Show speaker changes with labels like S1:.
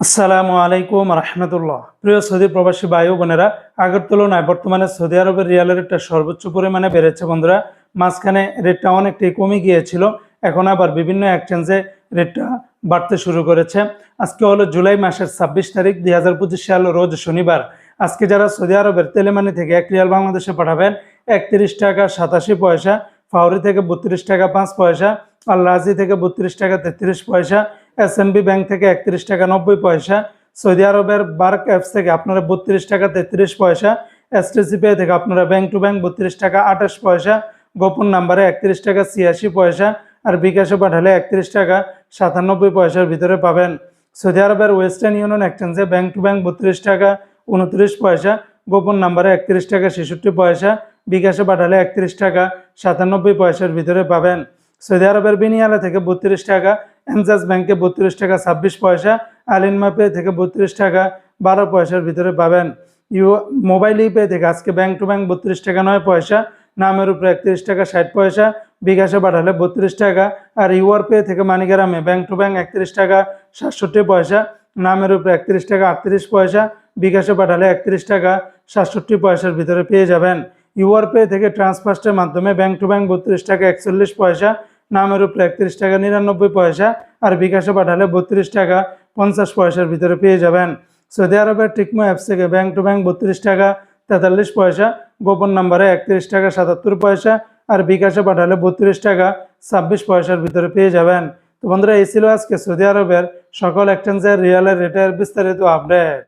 S1: আসসালামু আলাইকুম রহমতুল্লাহ। প্রিয় সৌদি প্রবাসী ও বোনেরা আগের তুলনায় বর্তমানে সৌদি আরবের রিয়ালের রেটটা সর্বোচ্চ পরিমাণে বেড়েছে বন্ধুরা। মাঝখানে রেটটা অনেকটাই কমে গিয়েছিল, এখন আবার বিভিন্ন এক্সচেঞ্জে রেটটা বাড়তে শুরু করেছে। আজকে হলো জুলাই মাসের ছাব্বিশ তারিখ, দুই হাজার পঁচিশ সাল, রোজ শনিবার। আজকে যারা সৌদি আরবের তেলেমানি থেকে এক রিয়াল বাংলাদেশে পাঠাবেন, একত্রিশ টাকা সাতাশি পয়সা ফাউরি থেকে বত্রিশ টাকা পাঁচ পয়সা আল্লাহাজি থেকে বত্রিশ টাকা তেত্রিশ পয়সা এসএনবি ব্যাংক থেকে একত্রিশ টাকা নব্বই পয়সা, সৌদি আরবের বার্ক অ্যাপস থেকে আপনারা বত্রিশ টাকা তেত্রিশ পয়সা এসটিসি পে থেকে আপনারা ব্যাংক টু ব্যাংক বত্রিশ টাকা আঠাশ পয়সা, গোপন নাম্বারে একত্রিশ টাকা ছিয়াশি পয়সা আর বিকাশে পাঠালে একত্রিশ টাকা সাতানব্বই পয়সার ভিতরে পাবেন। সৌদি আরবের ওয়েস্টার্ন ইউনিয়ন এক্সচেঞ্জে ব্যাংক টু ব্যাংক বত্রিশ টাকা উনত্রিশ পয়সা, গোপন নাম্বারে একত্রিশ টাকা ছেষট্টি পয়সা, বিকাশে পাঠালে একত্রিশ টাকা সাতানব্বই পয়সার ভিতরে পাবেন। সৌদি আরবের বিনিয়ালা থেকে বত্রিশ টাকা এনজাস ব্যাংকে বত্রিশ টাকা, ছাব্বিশ পয়সা আলিনমা পে থেকে বত্রিশ টাকা, বারো পয়সার ভিতরে পাবেন। ইউ, মোবাইল ইপে থেকে আজকে ব্যাংক টু ব্যাংক বত্রিশ টাকা, নয় পয়সা, নামের উপরে একত্রিশ টাকা, ষাট পয়সা, বিকাশে পাঠালে বত্রিশ টাকা, আর ইউআর পে থেকে মানিগ্রামে ব্যাংক টু ব্যাংক একত্রিশ টাকা, সাতষট্টি পয়সা, নামের উপরে একত্রিশ টাকা, আটত্রিশ পয়সা, বিকাশে পাঠালে একত্রিশ টাকা, সাতষট্টি পয়সার ভিতরে পেয়ে যাবেন। ইউআর পে থেকে ট্রান্সফার্স্টের মাধ্যমে ব্যাংক টু ব্যাংক বত্রিশ টাকা, একচল্লিশ পয়সা নামের উপরে একত্রিশ টাকা নিরানব্বই পয়সা আর বিকাশে পাঠালে বত্রিশ টাকা পঞ্চাশ পয়সার ভিতরে পেয়ে যাবেন। সৌদি আরবের টিকমো অ্যাপস থেকে ব্যাংক টু ব্যাংক বত্রিশ টাকা, তেতাল্লিশ পয়সা, গোপন নাম্বারে একত্রিশ টাকা, সাতাত্তর পয়সা আর বিকাশে পাঠালে বত্রিশ টাকা, ছাব্বিশ পয়সার ভিতরে পেয়ে যাবেন। তো বন্ধুরা, এই ছিল আজকে সৌদি আরবের সকল এক্সচেঞ্জের রিয়ালের রেটের বিস্তারিত আপডেট